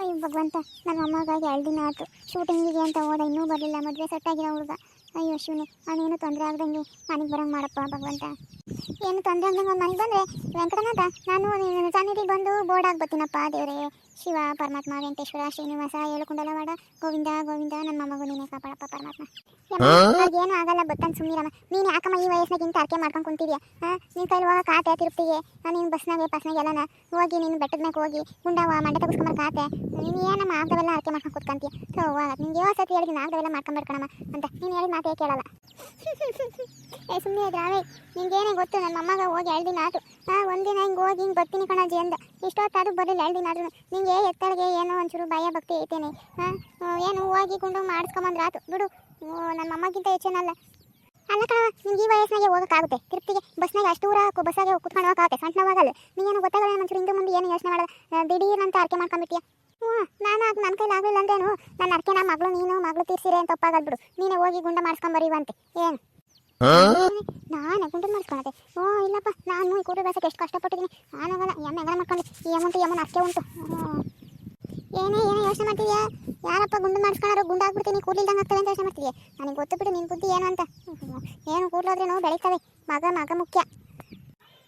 ಅಯ್ಯೋ, ಭಗವಂತ, ನಮ್ಮ ಅಮ್ಮಗಾಗಿ ಎರಡು ದಿನ ಆಯ್ತು. ಶೂಟಿಂಗಿಗೆ ಅಂತ ಹೋದ, ಇನ್ನೂ ಬರಲಿಲ್ಲ. ಮದುವೆ ಸೆಟ್ಟಾಗಿರೋ ಹುಡುಗ. ಅಯ್ಯೋ, ಶಿವನೇ ಅವನೇನು ತೊಂದರೆ ಆಗ್ದಂಗೆ ಮನೆಗೆ ಬರೋಂಗೆ ಮಾಡಪ್ಪ, ಭಗವಂತ. ಏನು ತೊಂದರೆ ಆಗ್ದಂಗೆ ಮನೆಗೆ ಬಂದರೆ ವೆಂಕಟನಾಥ, ನಾನು ಸನ್ನಿಧಿಗೆ ಬಂದು ಬೋರ್ಡ್ ಬರ್ತೀನಪ್ಪ ದೇವರೇ. ಶಿವ ಪರಮಾತ್ಮ ವೆಂಕಟೇಶ್ವರ ಶ್ರೀನಿವಾಸ ಏಳುಕುಂಡಲವಾಡ ಗೋವಿಂದ ಗೋವಿಂದ ನನ್ನ ಮಗು ನೀನೇ ಕಾಪಾಡಪ್ಪ ಪರಮಾತ್ಮ. ಏನು ಆಗಲ್ಲ ಗೊತ್ತಂತ ಸುಮ್ಮಿರಮ್ಮ ನೀನು ಯಾಕಮ್ಮ ಈ ವಯಸ್ಸಿನಾಗ ಇಂತ ಅರ್ಕೆ ಮಾಡ್ಕೊಂಡು ಕುಂತಿದ್ಯಾ? ಹಾಂ? ನಿನ್ನ ಕೈಲಿ ಹೋಗ ಕಾತೆ ತಿರುಪ್ತಿಗೆ ನೀನು ಬಸ್ನಾಗೆ ಬಸ್ನಾಗೆ ಎಲ್ಲನ ಹೋಗಿ ನೀನು ಬೆಟ್ಟದ ಮ್ಯಾಗ ಹೋಗಿ ಗುಂಡವ ಮಂಡ ತಗಸ್ಕೊಂಬರ್ ಕಾತೆ ನೀನು ಏನಮ್ಮ ಆಗವೆಲ್ಲ ಅರ್ಕೆ ಮಾಡ್ಕೊಂಡು ಕುತ್ಕೊಂತೀಯ? ಸೊ ಹೋಗ ನಿಂಗೆ ಯಾವ ಸತಿ ಹೇಳಿದ್ದೀನಿ ಆಗವೆಲ್ಲ ಮಾಡ್ಕೊಂಬರ್ಕಣಮ್ಮ ಅಂತ. ನೀನು ಹೇಳಿದ ಮಾತೇ ಕೇಳಲ್ಲ. ಏ ಸುಮ್ಮನೆ ಇದ್ರಾವೆ ನಿಂಗೇನೇ ಗೊತ್ತು ನನ್ನ ಹೋಗಿ ಎರಡು ದಿನ ಹಾ ಹಾಂ ಒಂದಿನ ಹಿಂಗೆ ಹೋಗಿ ಹಿಂಗೆ ಬರ್ತೀನಿ ಕಣಜಿ ಅಂದ. ಇಷ್ಟೊತ್ತಾದ್ರೂ ಬರಲಿಲ್ಲ ಎರಡು ದಿನ ನಿಂಗೆ ಎತ್ತಳಿಗೆ ಏನೋ ಒಂಚೂರು ಭಯ ಭಕ್ತಿ ಐತೇನೆ. ಹಾಂ ಏನು ಹೋಗಿ ಗುಂಡು ಮಾಡಿಸ್ಕೊಂಬಂದ್ರೆ ಆತು. ಬಿಡು. ನನ್ನ ಅಮ್ಮಗಿಂತ ಹೆಚ್ಚೇನಲ್ಲ. ಅಲ್ಲ ಕಣವ ನಿಂಗೆ ಈ ವಯಸ್ಸಿನಾಗೆ ಹೋಗೋಕ್ಕಾಗುತ್ತೆ. ತಿರುಪ್ತಿಗೆ ಬಸ್ನಾಗ ಅಷ್ಟು ದೂರ ಬಸ್ಸಾಗೆ ಕುತ್ಕೊಂಡು ಹೋಗೋಕ್ಕಾಗುತ್ತೆ. ಸಣ್ಣವಾಗಲ್ಲ ನೀನು ಗೊತ್ತಾಗಲ್ಲ ಒಂಚೂರು ಹಿಂದೆ ಮುಂದೆ ಏನು ಯೋಚನೆ ಮಾಡೋದು ಅಂತ ಅರ್ಕೆ ಮಾಡ್ಕೊಂಡ್ಬಿಟ್ಟಿಯ? ಹ್ಞೂ, ನಾನು ಅದು ನನ್ನ ಕೈಲಿ ಆಗಲಿಲ್ಲ ಅಂದೇನು ನನ್ನ ಅರ್ಕೆ ನಮ್ಮ ಮಗಳು ನೀನು ಮಗಳು ತೀರ್ಸಿರೆ ಅಂತ ಒಪ್ಪಾಗಲ್ಬಿಡು. ನೀನೇ ಹೋಗಿ ಗುಂಡ ಮಾಡಿಸ್ಕೊಂಬರಿವಂತೆ ಏನು? ನಾನು ಗುಂಡು ಮಾಡ್ಕೊಂಡೆ ಓ, ಇಲ್ಲಪ್ಪ, ನಾನು ಕೂಡಿ ಬೇಸಕ್ಕೆ ಎಷ್ಟು ಕಷ್ಟಪಟ್ಟಿದ್ದೀನಿ. ನಾನಾಗಲ್ಲ ಎಮ್ಮೆ ಹೆಂಗಾರ ಮಾಡ್ಕೊಂಡು ಈ ಅಮೌಂಟು ಎಮ್ಮನ ಅಷ್ಟೇ ಉಂಟು. ಏನೇ ಏನೇ ಯೋಚನೆ ಮಾಡ್ತಿದ್ಯಾ? ಯಾರಪ್ಪ ಗುಂಡು ಮಾಡಿಸ್ಕೊಳ್ಳೋರು ಗುಂಡು ಹಾಕ್ಬಿಡ್ತೀನಿ ಕೂದಲಿಲ್ದಂಗೆ ಆಗ್ತವೆ ಅಂತ ಯೋಚನೆ ಮಾಡ್ತಿದ್ಯಾ? ನನಗೆ ಗೊತ್ತು ಬಿಡು ನಿನ್ನ ಬುದ್ಧಿ ಏನು ಅಂತ. ಏನು ಏನು ನೋವು ಬೆಳೀತವೆ. ಮಗ ಮಗ ಮುಖ್ಯ.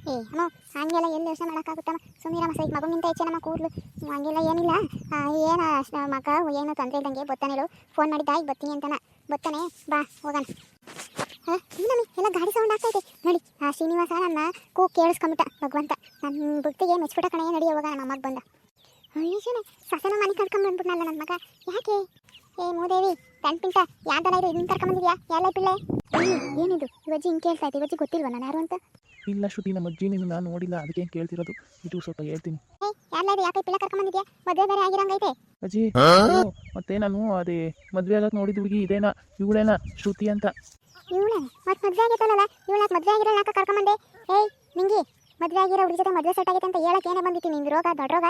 ಏ, ಅಮ್ಮ, ಹಂಗೆಲ್ಲ ಎಲ್ಲಿ ಯೋಚನೆ ಮಾಡೋಕ್ಕಾಗುತ್ತಮ್ಮ? ಸುಮ್ಮೀರಮ್ಮ ಸರಿ ಮಗುಗಿಂತ ಹೆಚ್ಚೆ ನಮ್ಮ ಕೂದಲು. ಹಂಗೆಲ್ಲ ಏನಿಲ್ಲ. ಏನು ಮಗ, ಏನು ತೊಂದರೆ ಇದ್ದಂಗೆ ಬತ್ತಾನೇಳು ಫೋನ್ ಮಾಡಿದ್ದ ಬರ್ತೀನಿ ಅಂತಾನ. ಬತ್ತಾನೆ ಬಾ, ಹೋಗೋಣ. ಹಾಂ ಎಲ್ಲ ಗಾಡಿ ಸೌಂಡ್ ಆಗ್ತೈತೆ ನೋಡಿ, ಆ ಶ್ರೀನಿವಾಸ ನನ್ನ ಕೂ ಕೇಳಿಸ್ಕೊಂಬಿಟ್ಟ ಭಗವಂತ. ನನ್ನ ಭಕ್ತಿಗೆ ಮೆಚ್ಬಿಟ್ಟ ಕಣೆ, ನಡಿ ಹೋಗ ನಮ್ಮ ಅಮ್ಮಗೆ ಬಂದ. ಅಯ್ಯೋ ಸಸನ ಮನೆ ಕರ್ಕೊಂಡ್ ಬಂದ್ಬಿಟ್ನಲ್ಲ ನನ್ನ ಮಗ. ಯಾಕೆ? ಏ, ಮೂದೇವಿ ಕಣ್ಪಿಂಟ ಯಾವ್ದಲ್ಲ ಇದು ನಿನ್ ಕರ್ಕೊಂಬಂದಿದ್ಯಾ ಎಲ್ಲ ಪಿಳ್ಳೆ? ಏನಿದು? ಇವಜ್ಜಿ ಹಿಂಗೆ ಕೇಳ್ತಾ ಇತ್ತು ಇವಜ್ಜಿ ಗೊತ್ತಿಲ್ವಾ ನಾನು ಯಾರು ಅಂತ? ಇಲ್ಲ ಶ್ರುತಿ ನಮ್ಮ ಅಜ್ಜಿ ನಿನ್ನ ನಾನು ನೋಡಿಲ್ಲ ಅದಕ್ಕೆ ಕೇಳ್ತಿರೋದು? ಇದು ಸ್ವಲ್ಪ ಹೇಳ್ತೀನಿ. ಏ ಯಾರಲ್ಲ ಇದು ಯಾಕೆ ಪಿಳ್ಳೆ ಕರ್ಕೊಂಬಂದಿದ್ಯಾ ಮದುವೆ ಬೇರೆ ಆಗಿರಂಗೈತೆ. ಅಜ್ಜಿ ಮತ್ತೆ ನಾನು ಅದೇ ಮದ್ವೆ ಆಗಕ್ಕೆ ನೋಡಿದ ಹುಡುಗಿ ಇದೇನಾ? ಇವಳೇನಾ? ಶ್ರುತಿ ಅಂತ. ಇವಳೆ? ಮತ್ತೆ ಮದುವೆ ಆಗಿತ್ತಲ್ಲ ಇವಳ ಮದುವೆ ಆಗಿರೋ ಯಾಕೆ ಕರ್ಕೊಂಬಂದೆ ಏಯ್ ನಿಂಗಿ ಮದುವೆ ಆಗಿರೋ ಹುಡುಗಿ ಜೊತೆ ಮದುವೆ ಸೆಟ್ ಆಗೈತೆ ಅಂತ ಹೇಳಕ್ಕೆ ಏನೇ ಬಂದಿತ್ತು ನಿಂಗೆ ರೋಗ ದೊಡ್ಡ ರೋಗ?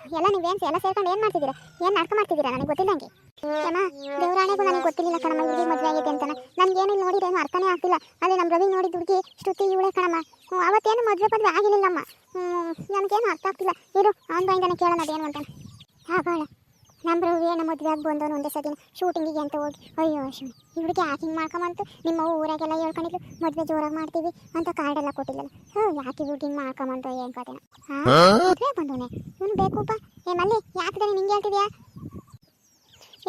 ಎಲ್ಲ ನೀವೇನು ಎಲ್ಲ ಸೇರ್ಕೊಂಡು ಏನು ಮಾಡ್ತಿದ್ದೀರಾ? ಏನು ನಾಟಕ ಮಾಡ್ತಿದ್ದೀರಾ? ನನಗೆ ಗೊತ್ತಿಲ್ಲಂಗೆ ಅಮ್ಮ ದೇವರಾಣೆಗೂ ನನಗೆ ಗೊತ್ತಿರಲಿಲ್ಲ ಕಣಮ್ಮ ಹುಡುಗಿ ಮದುವೆ ಆಗೈತೆ ಅಂತ ನನಗೇನು ಇಲ್ಲಿ ನೋಡಿದ್ರೆ ಅರ್ಥನೇ ಆಗ್ತಿಲ್ಲ. ಅದೇ ನಮ್ಮ ರವಿ ನೋಡಿದ ಹುಡುಗಿ ಶ್ರುತಿ ಇವಳೆ ಕಣಮ್ಮ. ಅವತ್ತೇನು ಮದುವೆ ಮದುವೆ ಆಗಿರಲಿಲ್ಲಮ್ಮ. ನನಗೇನು ಅರ್ಥ ಆಗ್ತಿಲ್ಲ. ಇರು, ಅವನ ಬಾಯಿಂದಾನೆ ಕೇಳೋಣ, ಅದೇನು ಅಂತಾನೆ ಹಾ ಬಾಳ ನಮ್ಮ ರವಿ ನಮ್ಮ ಮದುವೆ ಆಗಿ ಬಂದವನು ಒಂದೇ ಸತಿನ ಶೂಟಿಂಗಿಗೆ ಅಂತ ಹೋಗಿ. ಅಯ್ಯೋ ಶಿವ ಹುಡುಗಿ ಯಾಕೆ ಹಿಂಗೆ ಮಾಡ್ಕೊಂಬಂತು. ನಿಮ್ಮ ಊರಾಗೆಲ್ಲ ಹೇಳ್ಕೊಂಡಿದ್ರು ಮದುವೆ ಜೋರಾಗಿ ಮಾಡ್ತೀವಿ ಅಂತ ಕಾರ್ಡ್ ಎಲ್ಲ ಕೊಟ್ಟಿಲ್ಲ ಹ್ಞೂ ಯಾಕೆ ಹಿಂಗೆ ಮಾಡ್ಕೊಂಬಂತು ಏನು ಕತೆನ? ಮದುವೆ ಬಂದವನೆ. ಇವನು ಬೇಕೂಪ ಏ, ಮಲ್ಲಿ, ಯಾಕೆ ನಿಂಗೆ ಹೇಳ್ತಿದ್ಯಾ?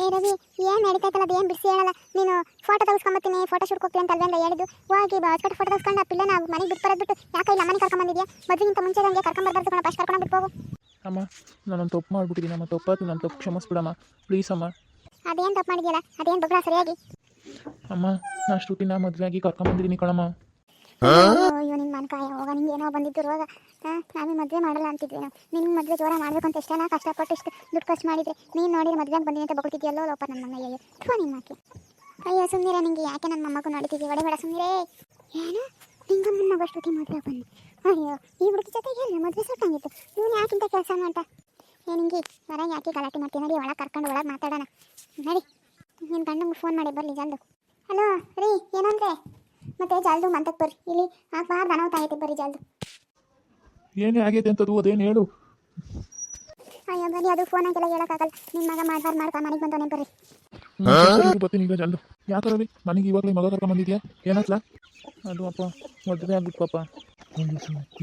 ಏ ರವಿ ಏನು ನಡೀತೈತಲ್ಲ ಅದು ಏನು ಬಿಡಿಸಿ ಹೇಳಲ್ಲ. ನೀನು ಫೋಟೋ ತೆಗೆಸ್ಕೊಂಬತ್ತೀನಿ ಫೋಟೋ ಶೂಟ್ ಹೋಗ್ತೀನಿ ಅಂತ ಅಲ್ವೇಂದ ಹೇಳಿದ್ದು? ಹೋಗಿ ಬಾಸ್ಕಟ್ ಫೋಟೋ ತೆಗೆಸ್ಕೊಂಡು ಆ ಪಿಲ್ಲೆ ನಾವು ಮನೆಗೆ ಬಿಟ್ಟು ಬರೋದ್ಬಿಟ್ಟು ಯಾಕೆ ಇಲ್ಲ ಮನೆಗೆ ಕರ್ಕೊಂಬಂದಿದ್ಯಾ ಮದುವೆಗಿಂತ ಮುಂಚೆ ಹಂಗೆ ಕರ್ಕೊಂಬರ್ಬಾರ್ದು ಕಣ ಫಸ್ಟ್ ಕರ್ಕೊಂಡು ಬಿಟ್ಟು ಹೋಗು. ಅಮ್ಮ ನಾನು ತಪ್ಪು ಮಾಡಿಬಿಟ್ಟಿದ್ದೀನಿ ಅಮ್ಮ ತಪ್ಪಾತು ನಾನು ತಪ್ಪು ಕ್ಷಮಿಸ್ಬಿಡಮ್ಮ. ಪ್ಲೀಸ್ ಅಮ್ಮ. ಅದೇನು ತಪ್ಪು ಮಾಡಿದ್ಯಲ್ಲ ಅದೇನು ಬಗ್ಗೆ ಸರಿಯಾಗಿ? ಅಮ್ಮ ನಾನು ಶ್ರುತಿನ ಮದುವೆ ಆಗಿ ಕರ್ಕೊಂಬಂದಿದ್ದೀನಿ ಕಣಮ್ಮ. ಅಯ್ಯೋ, ನಿನ್ ಮನ್ಕಾಯ ಹೋಗ ನಿಂಗೆ ಏನೋ ಬಂದಿದ್ದು ರೋಗ? ನಾವೇ ಮದ್ವೆ ಮಾಡಲ್ಲ ಅಂತಿದ್ವಿ ನಾವು. ನಿನ್ ಮದುವೆ ಜೋರ ಮಾಡ್ಬೇಕು ಅಂತ ಎಷ್ಟೇನಾ ಕಷ್ಟಪಟ್ಟು ಇಷ್ಟು ದುಡ್ಡು ಖರ್ಚು ಮಾಡಿದ್ರೆ. ನೀನು ನೋಡಿ ಮದ್ವೆ ಬಂದಿನಿ ಅಂತ ಬಗ್ತಿದ್ಯಲ್ಲೋ ಲೋಪ ನನ್ನ ಮಗ ಅಯ್ಯೋ ಥೂ ನಿಮ್ಮ ಆಕೆ. ಅಯ್ಯೋ ಸುಮ್ಮನೆ ನಿಂಗೆ ಯಾಕೆ ನನ್ನ ಮೊಮ್ಮಗು ನೋಡ್ತಿದ್ವಿ ಒಡೆ ಬೇಡ ಸುಮ್ಮನೆ ಏನು? ನಿಂಗ ಮಗ ಶ್ರುತಿ ಬನ್ನಿ ಅಯ್ಯೋ, ಈ ಹುಡುಗಿ ಜೊತೆ ಹೇಳಿ ಮದುವೆ ಸುಟ್ಟಂಗಿತ್ತು ನೀನು ಯಾಕಿಂತ ಕೆಲಸ ಅಂತ ಏ, ನಿಂಗೆ ಮರ ಯಾಕೆ ಗಲಾಟೆ ಮಾಡ್ತೀನಿ ನೋಡಿ, ಒಳಗೆ ಕರ್ಕೊಂಡು ಒಳಗೆ ಮಾತಾಡೋಣ. ನಡಿ. ನಿನ್ನ ಗಂಡಂಗೆ ಫೋನ್ ಮಾಡಿ ಬರಲಿ, ಜಲ್ದು. ಹಲೋ, ರೀ, ಏನಂದ್ರೆ? ಮತ್ತೆ ಜಲ್ದು ಮಂತಕ್ಕೆ ಬರ್ರಿ. ಇಲ್ಲಿ ಆಗಬಾರ್ದು ಅನಾಹುತ ತಾಯಿತಿ ಬರ್ರಿ ಜಲ್ದು. ಏನೇ ಆಗೈತೆ ಅಂತದು ಅದೇನು ಹೇಳು? ಅಯ್ಯೋ ಬನ್ನಿ ಅದು ಫೋನ್ ಹಾಗೆಲ್ಲ ಹೇಳೋಕ್ಕಾಗಲ್ಲ. ನಿಮ್ಮ ಮಗ ಮಾಡ್ಬಾರ್ದು ಮಾಡ್ಕ ಮನೆಗೆ ಬಂದವನೇ ಬರ್ರಿ. ಬರ್ತೀನಿ ಈಗ ಜಲ್ದು. ಯಾಕೆ ರವಿ ನನಗೆ ಇವಾಗಲೇ ಮಗ ಕರ್ಕೊಂಬಂದಿದ್ಯಾ ಏನಾಗ್ಲಾ ಅದು ಅಪ್ಪ ಮದುವೆ ಆಗ್ಬಿಟ್ಟು ಪಾಪ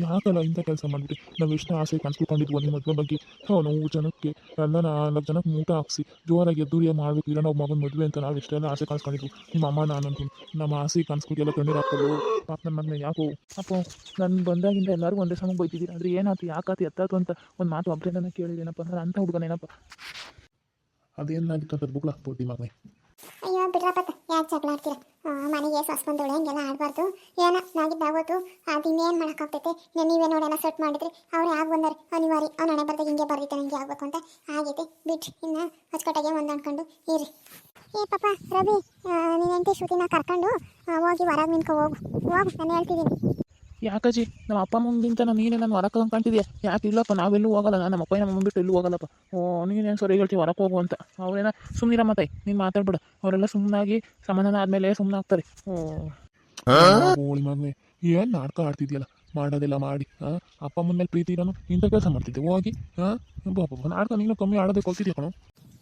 ಯಾಕಲ್ಲ ಇಂಥ ಕೆಲಸ ಮಾಡಿಬಿಟ್ಟು ನಾವು ಎಷ್ಟು ಆಸೆ ಕನ್ಸ್ಕೊಂಡಿದ್ವು ನಿಮ್ಮ ಮದುವೆ ಬಗ್ಗೆ. ಹೋ ನಾವು ಜನಕ್ಕೆ ಎಲ್ಲ ನಾಲ್ಕು ಜನಕ್ಕೆ ಊಟ ಹಾಕ್ಸಿ ಜೋರಾಗಿ ಎದ್ದೂರಿಯ ಮಾಡಬೇಕು? ಇಲ್ಲ ನಾವು ಮಗನ ಮದುವೆ ಅಂತ ನಾವು ಎಷ್ಟೆಲ್ಲ ಆಸೆ ಕನ್ಸ್ಕೊಂಡಿದ್ವು ನಿಮ್ಮ ಅಮ್ಮ ನಾನು ಅಂತೀನಿ. ನಮ್ಮ ಆಸೆ ಕನ್ಸ್ಕೊಂಡು ಎಲ್ಲ ಕಣ್ಣೀರು ಹಾಕೋದು ಪಾಪ ನನ್ನ ಮಗನ ಯಾಕೋ? ಅಪ್ಪ ನಾನು ಬಂದಾಗಿಂದ ಎಲ್ಲರಿಗೂ ಒಂದೇ ಸಮ ಬೈತಿದ್ದೀರಿ ಆದರೆ ಏನಾಯ್ತು ಯಾಕಾತು ಎತ್ತಾತು ಅಂತ ಒಂದು ಮಾತು ಒಬ್ಬರೇನ ಕೇಳಿದೇನಪ್ಪ ಅಂದ್ರೆ ಅಂಥ ಹುಡುಗನೇನಪ್ಪ ಅದೇನಾಗಿತ್ತು ಅಂತ ಬುಕ್ಳು ಹಾಕ್ಬೋದು ಮಗನೇ. ಅಯ್ಯೋ ಬಿಡ್ರಪ್ಪ ಯಾಕೆ ಜಗಳ ಆಡ್ತೀರ? ಮನೆಗೆ ಸೊಸ್ ಬಂದವಳೆ ಹಂಗೆಲ್ಲ ಆಡಬಾರ್ದು ಏನೋ, ನಾಗಿದ್ದು ಆಗೋದು ಅದು ಇನ್ನೇನು ಮಾಡೋಕ್ಕಾಗ್ತೈತೆ ನೀವೇ ನೋಡೋಣ ಸೆಟ್ ಮಾಡಿದ್ರೆ. ಅವ್ರು ಯಾಕೆ ಬಂದಾರೆ. ಅನಿವಾರ್ಯ. ಅವ್ನು ಹಣೆ ಬರ್ದಾಗ ಹಿಂಗೆ ಬರ್ದಿತ್ತು ಹಿಂಗೆ ಆಗಬೇಕು ಅಂತ ಆಗೈತೆ. ಬಿಟ್ಟು ಇನ್ನು ಅಚ್ಚುಕಟ್ಟಾಗೆ ಒಂದು ಅನ್ಕೊಂಡು ಇರಿ. ಏ, ಪಾಪ, ರವಿ ನೀನು ಹೆಂಡತಿ ಶ್ರುತಿನ ಕರ್ಕೊಂಡು ಹೋಗಿ ಹೊರಗೆ ನಿಂತ್ಕೊ, ಹೋಗು. ಹೋಗು, ನಾನು ಹೇಳ್ತಿದ್ದೀನಿ ಯಾಕಜ್ಜಿ ನಮ್ಮ ಅಪ್ಪ ಅಮ್ಮಂಗಿಂತ ನಾನು ನೀನೇ ನಾನು ಹೊರಕ್ಕೆ ಕಾಣ್ತಿದ್ಯಾ? ಯಾಕೆ ಇಲ್ಲಪ್ಪ ನಾವೆಲ್ಲೂ ಹೋಗಲ್ಲ. ನಾನು ನಮ್ಮ ಅಪ್ಪ ನಮ್ಮ ಬಿಟ್ಟು ಎಲ್ಲೂ ಹೋಗಲ್ಲಪ್ಪ. ಓ ನೀನೇನು ಸರಿ ಹೇಳ್ತೀವಿ ಹೊರಕ್ಕೆ ಹೋಗು ಅಂತ. ಅವರೇನ ಸುಮ್ಮನಿರ ಮತ್ತೆ ನೀನು ಮಾತಾಡ್ಬೇಡ. ಅವರೆಲ್ಲ ಸುಮ್ಮನಾಗಿ ಸಮಾಧಾನ ಆದಮೇಲೆ ಸುಮ್ಮನೆ ಆಗ್ತಾರೆ ಓಳಿ ಮಗನೇ ಏನು ನಾಟಕ ಆಡ್ತಿದ್ಯಲ್ಲ? ಮಾಡೋದಿಲ್ಲ ಮಾಡಿ ಹಾಂ ಅಪ್ಪ ಅಮ್ಮನ ಮೇಲೆ ಪ್ರೀತಿ ಇರೋನು ಇಂಥ ಕೆಲಸ ಮಾಡ್ತಿದ್ದೆ. ಹೋಗಿ ಹಾಂ ಬಾಬಾ ನಾಡ್ಕ ನೀನು ಕಮ್ಮಿ ಆಡೋದಕ್ಕೆ ಹೋಗ್ತಿದ್ಯಾ ಕಣೋ?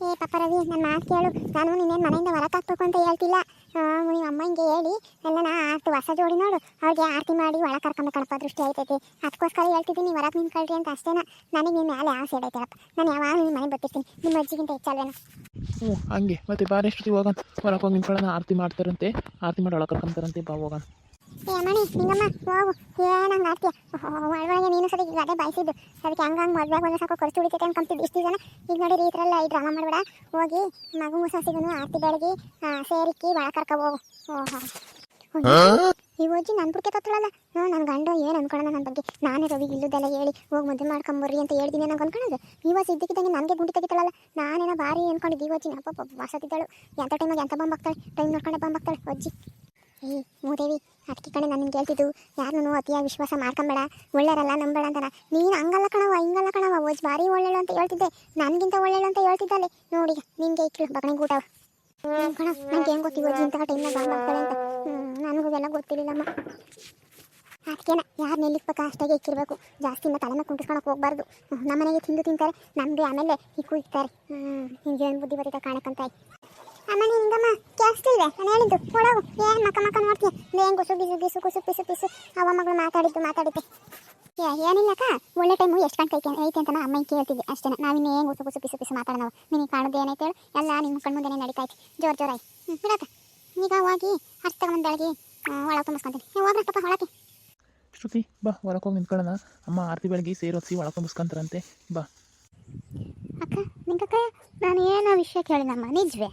ಏ ಪಾಪ ರವಿ ನನ್ನ ಮಾತು ಕೇಳು. ನಾನು ನಿನ್ನೇನು ಮನೆಯಿಂದ ಹೊರಗೆ ಹಾಕ್ಬೇಕು ಅಂತ ಹೇಳ್ತಿಲ್ಲ. ನಿಮ್ಮ ಅಮ್ಮಂಗೆ ಹೇಳಿ, ಎಲ್ಲ ನಾ ಆರ್ತಿ ಹೊಸ ಜೋಡಿ ನೋಡು, ಅವ್ರಿಗೆ ಆರತಿ ಮಾಡಿ ಒಳ ಕರ್ಕೊಂಡು ಕಣಪ್ಪ, ದೃಷ್ಟಿ ಆಯ್ತೈತಿ ಅದಕ್ಕೋಸ್ಕರ ಹೇಳ್ತಿದ್ದೀನಿ ಹೊರಗೆ ನಿಂತ್ಕೊಳ್ರಿ ಅಂತ ಅಷ್ಟೇನ. ನನಗೆ ನಿಮ್ಮ ಮೇಲೆ ಆಸೆ ಇಡೈತೇನಪ್ಪ ನಾನು ಯಾವಾಗ ನಿಮ್ಮ ಮನೆಗೆ ಬರ್ತಿರ್ತೀನಿ. ನಿಮ್ಮ ಅಜ್ಜಿಗಿಂತ ಹೆಚ್ಚಲ್ವೇನ. ಹ್ಞೂ ಹಂಗೆ. ಮತ್ತೆ ಬಾರಿ ಎಷ್ಟು ಹೋಗೋಣ. ಹೊರಗೆ ಹೋಗಿ ನಿಂತ್ಕೊಳ್ಳೋಣ. ಆರತಿ ಮಾಡ್ತಾರಂತೆ. ಆರತಿ ಮಾಡಿ ಒಳ ಕರ್ಕೊಂತಾರಂತೆ ಬಾ, ಹೋಗೋಣ. ಏ ಮಣಿ ನಿಂಗಮ್ಮ ಹೋಗು. ಏನಂಗೆ ಆಡ್ತೀಯ. ಒಳಗೆ ನೀನು ಸರಿ ಈಗ ಅದೇ ಬಾಯಿಸಿದ್ದು. ಅದಕ್ಕೆ ಹಂಗೆ ಹಂಗೆ ಮದುವೆ ಬಂದು ಸಾಕು ಖರ್ಚು ಉಳಿತೈತೆ ಅನ್ಕೊಂತಿದ್ದು ಇಷ್ಟು ಜನ ಈಗ ನೋಡಿರಿ ಈ ಥರ ಎಲ್ಲ ಈ ಡ್ರಾಮಾ ಮಾಡಬೇಡ. ಹೋಗಿ ಮಗು ಮುಸಾಸಿಗೂ ಆರ್ತಿ ಬೆಳಗ್ಗೆ ಸೇರಿಕ್ಕಿ ಒಳ ಕರ್ಕ ಹೋಗು. ಓಹೋ. ಈ ಅಜ್ಜಿ ನನ್ನ ಬುಡ್ಕೆ ತತ್ತಳಲ್ಲ. ಹ್ಞೂ ನನ್ನ ಗಂಡ ಏನು ಅನ್ಕೊಳ್ಳೋಣ ನನ್ನ ಬಗ್ಗೆ. ನಾನೇ ರವಿ ಇಲ್ಲದೆಲ್ಲ ಹೇಳಿ ಹೋಗಿ ಮದುವೆ ಮಾಡ್ಕೊಂಬರ್ರಿ ಅಂತ ಹೇಳ್ತೀನಿ ನಂಗೆ ಅನ್ಕೊಳ್ಳೋದು ಇವಾಗ ಇದ್ದಕ್ಕಿದ್ದಂಗೆ ನನಗೆ ಗುಂಡಿ ತೆಗಿತಾಳಲ್ಲ. ನಾನೇನೋ ಭಾರಿ ಅನ್ಕೊಂಡಿದ್ದು ಈ ಅಜ್ಜಿ ಅಪ್ಪ ವಾಸತಿದ್ದಾಳು ಎಂಥ ಟೈಮಾಗ ಎಂಥ ಬಂಬ್ ಟೈಮ್ ನೋಡ್ಕೊಂಡೆ ಬಂಬ್ ಆಗ್ತಾಳೆ ಅಜ್ಜಿ. ನಿನ್ಗೆ ಹೇಳ್ತಿದ್ದು ಯಾರನ್ನೂ ಅತಿಯಾಗಿ ವಿಶ್ವಾಸ ಮಾಡ್ಕೊಂಬೇಡ. ಒಳ್ಳೆಯರಲ್ಲ ನಂಬೇಡ ಅಂತಾನ. ನೀನು ಹಂಗಲ್ಲ ಕಣವ ಹಿಂಗಲ್ಲ ಕಣವ ಓಜ್ ಭಾರಿ ಒಳ್ಳೆಳು ಅಂತ ಹೇಳ್ತಿದ್ದೆ. ನನಗಿಂತ ಒಳ್ಳೆಳು ಅಂತ ಹೇಳ್ತಿದ್ದಾಳೆ. ನೋಡಿ ನಿನ್ಗೆ ಇಕ್ಕಳು ಬಗಣಿಗೆ ಊಟ ಕಣ, ನಂಗೆ ಹೆಂಗೆ ಗೊತ್ತಿ ಓಜಿ ಇಂತಹ ಟೈಮ್ನಾಗ ಬಾಂಬ್ ಆಗ್ತಾಳೆ ಅಂತ. ನನಗೂ ಎಲ್ಲ ಗೊತ್ತಿರಲಿಲ್ಲಮ್ಮ. ಅದಕ್ಕೇನ, ಯಾರು ನಿಲ್ಲಿಸ್ಬೇಕು ಅಷ್ಟಾಗೆ ಇಕ್ಕಿರಬೇಕು. ಜಾಸ್ತಿ ಮತ್ತೆ ತಲೆನ ಕುಂಟಿಸ್ಕೊಳಕ್ಕೆ ನಮ್ಮ ಮನೆಗೆ ತಿಂದು ತಿಂತಾರೆ, ನಮಗೆ ಆಮೇಲೆ ಇಕ್ಕು ಇಕ್ತಾರೆ ಹಿಂಗೆ ಏನು ಬುದ್ಧಿ ಬರೀತಾ ಕಾಣಕ್ಕಂತಾಯಿ ಅಮ್ಮ ನಿಂಗಮ್ಮ ಕೇಳಿಸ್ತಿಲ್ವೇ? ನಾನು ಹೇಳಿದ್ದು ಒಳಗು ಏನು ಮಕ್ಕ ಮಕ್ಕ ನೋಡ್ತೀಯ ಏನು ಗುಸು ಬಿಸು ಬಿಸು ಕುಸು ಪಿಸು ಪಿಸು. ಅವ ಮಗಳು ಮಾತಾಡಿದ್ದು ಮಾತಾಡಿದ್ದೆ. ಏ ಏನಿಲ್ಲಕ್ಕ ಒಳ್ಳೆ ಟೈಮು ಎಷ್ಟು ಗಂಟೆ ಐತೆ ಐತೆ ಅಂತ ಅಮ್ಮ ಕೇಳ್ತಿದ್ದೆ ಅಷ್ಟೇ ನಾವಿನ್ನು ಏನು ಗುಸು ಗುಸು ಪಿಸು ಪಿಸು ಮಾತಾಡೋಣ ನಾವು. ನಿನಗೆ ಕಾಣೋದು ಏನೈತೆ ಹೇಳು? ಎಲ್ಲ ನಿಮ್ಮ ಕಣ್ಣು ಮುಂದೆನೇ ನಡೀತಾ ಐತೆ ಜೋರು ಜೋರಾಗಿ ಹ್ಞೂ ಬಿಡಕ್ಕ ಈಗ ಹೋಗಿ ಅರ್ಥ ತಗೊಂಡು ಬೆಳಗ್ಗೆ ಒಳಗೆ ತುಂಬಿಸ್ಕೊಂತೀನಿ. ಹೋಗ್ರಪ್ಪ ಒಳಗೆ. ಶ್ರುತಿ ಬಾ ಹೊರಕ್ಕೆ ಹೋಗಿ ನಿಂತ್ಕೊಳ್ಳೋಣ. ಅಮ್ಮ ಆರತಿ ಬೆಳಗ್ಗೆ ಸೇರೋಸಿ ಒಳಗೆ ತುಂಬಿಸ್ಕೊಂತಾರಂತೆ. ಬಾ. ಅಕ್ಕ ನಿಂಗಕ್ಕ ನಾನು ಏನೋ ವಿಷಯ ಕೇಳಿದಮ್ಮ ನಿಜವೇ.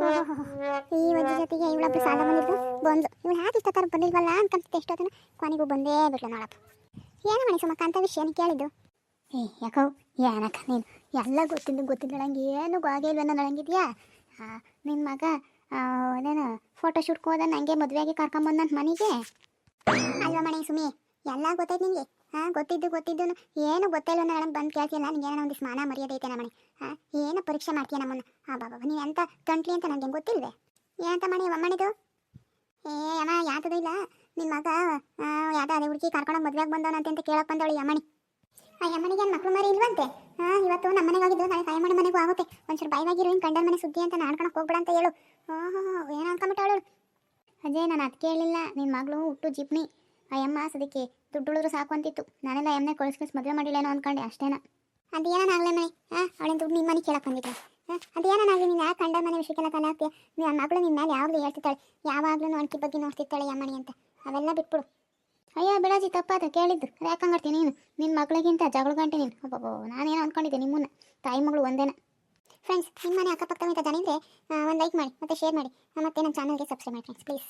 ಈ ವಜ್ಜಿ ಜೊತೆಗೆ ಇವಳೊಬ್ರು ಸಾಲ ಬಂದಿದ್ದು ಬಂದು. ಇವಳು ಯಾಕೆ ಇಷ್ಟ ಥರ ಬಂದಿಲ್ವಲ್ಲ ಅನ್ಕೊಂತ ಎಷ್ಟೊತ್ತನ ಕೊನೆಗೂ ಬಂದೇ ಬಿಟ್ಲು ನೋಡಪ್ಪ ಏನು ಮಣಿ ಸುಮಕ್ಕ ಅಂತ ವಿಷಯ ನೀ ಕೇಳಿದ್ದು? ಏ, ಯಾಕೋ? ಏನಕ್ಕ ನೀನು? ಎಲ್ಲ ಗೊತ್ತಿದ್ದು ಗೊತ್ತಿದ್ದಳಂಗೆ ಏನು ಆಗಿಲ್ವೇನೋ ನಳಂಗಿದ್ಯಾ ನಿನ್ನ ಮಗ ಅದೇನು ಫೋಟೋ ಶೂಟ್ಗೆ ಹೋದ ನನಗೆ ಮದುವೆಗೆ ಕರ್ಕೊಂಬಂದ ಮನೆಗೆ? ಅಲ್ವಾ ಮಣಿ ಸುಮಿ? ಎಲ್ಲ ಗೊತ್ತಾಯ್ತು ನಿನಗೆ? ಹಾಂ, ಗೊತ್ತಿದ್ದು ಗೊತ್ತಿದ್ದು ಏನು ಗೊತ್ತಿಲ್ಲ ಮೇಡಮ್ ಬಂದು ಕೇಳ್ತಿಲ್ಲ ನಿಂಗೆ ಏನೋ ಒಂದು ಸ್ನಾನ ಮರ್ಯಾದೆ ಐತೆ ನಮ್ಮನೆ. ಹಾಂ, ಏನು ಪರೀಕ್ಷೆ ಮಾಡ್ತೀಯ ನಮ್ಮನ್ನ? ಆ, ಬಾಬಾ, ನೀ ಎಂತ ಕಂಟ್ಲಿ ಅಂತ ನನಗೆ ಗೊತ್ತಿಲ್ವೇ? ಏನಂತ ಮಣಿ ಅಮ್ಮನಿದು ಏ ಅಮ್ಮ ಯಾತದ ಇಲ್ಲ. ನಿಮ್ಮ ಮಗ ಯಾವ್ದೋ ಅದೇ ಹುಡುಗಿ ಕರ್ಕೊಂಡು ಮದುವೆಗೆ ಬಂದವನಂತೆ ಅಂತ ಕೇಳಕ್ಕೆ ಬಂದವಳು ಯಮ್ಮಣಿ ಆ ಯಮ್ಮನಿಗೆ ಏನು ಮಕ್ಳು ಮರಿ ಇಲ್ವಂತೆ? ಹಾಂ, ಇವತ್ತು ನಮ್ಮ ಮನೆಗೆ ಹೋಗಿದ್ದು ನಾಳೆ ತಾಯಿ ಮನೆ ಮನೆಗೂ ಆಗುತ್ತೆ. ಒಂಚೂರು ಬಾಯಿವಾಗಿರೋ, ಹಿಂಗೆ ಕಂಡನ ಮನೆ ಸುದ್ದಿ ಅಂತ ನಾಡ್ಕೊಳಕ್ಕೆ ಹೋಗ್ಬೇಡ ಅಂತ ಹೇಳು. ಹೋ ಹೋ ಏನು ಅನ್ಕೊಂಬಿಟ್ಟವಳು ಅಜಯ್, ನಾನು ಅದ್ ಕೇಳಲಿಲ್ಲ ನಿಮ್ಮ ಮಗಳು ಹುಟ್ಟು ಜಿಪ್ನಿ. ಆ ಎಮ್ಮ ಸದಕ್ಕೆ ದುಡ್ಡು ಉಳಿದ್ರು ಸಾಕು ಅಂತಿತ್ತು. ನಾನೆಲ್ಲ ಎಮ್ಮೆ ಕಳಿಸ್ಕಳಿಸಿ ಮದುವೆ ಮಾಡಿಲ್ಲೇನೋ ಅನ್ಕೊಂಡೆ ಅಷ್ಟೇನ. ಅದೇನಾಗಲೇ ಮನೆ. ಹಾಂ ಅವಳಿನ ದುಡ್ಡು ನಿಮ್ಮ ಮನೆ ಕೇಳಕ್ಕೆ ಬಂದಿದ್ದೆ ಹಾಂ ಅದೇನಾಗಲಿ ನೀನು ಯಾಕೆ ಕಂಡ ಮನೆ ವಿಷಯಕ್ಕೆಲ್ಲ ತಲೆ ಹಾಕ್ತೀಯ ನಿಮ್ಮ ಮಗಳು ನಿನ್ನ ಮೇಲೆ ಯಾವಾಗಲೂ ಹೇಳ್ತಿದ್ದಾಳೆ ಯಾವಾಗಲೂ ಅಣಕಿ ಬಗ್ಗೆ ನೋಡ್ತಿರ್ತಾಳೆ ಯಮ್ಮಣಿ ಅಂತ. ಅವೆಲ್ಲ ಬಿಟ್ಬಿಡು. ಅಯ್ಯೋ ಬಿಡಾಜಿ ತಪ್ಪಾದ ಕೇಳಿದ್ದು. ಅದು ಯಾಕೆ ಹಂಗಾಡ್ತೀನಿ ನೀನು? ನಿನ್ನ ಮಗಳಿಗಿಂತ ಜಗಳ ಗಂಟೆ ನೀನು. ಅಬ್ಬೋ ನಾನೇನೋ ಅಂದ್ಕೊಂಡಿದ್ದೆ ನಿಮ್ಮನ್ನ. ತಾಯಿ ಮಗಳು ಒಂದೇನ. ಫ್ರೆಂಡ್ಸ್ ನಿಮ್ಮ ಮನೆ ಅಕ್ಕಪಕ್ಕ ಜನ ಇದ್ದರೆ ಒಂದು ಲೈಕ್ ಮಾಡಿ ಮತ್ತು ಶೇರ್ ಮಾಡಿ. ಮತ್ತೆ ನಮ್ಮ ಚಾನಲ್ಗೆ ಸಬ್ಸ್ಕ್ರೈಬ್ ಮಾಡಿ ಫ್ರೆಂಡ್ಸ್ ಪ್ಲೀಸ್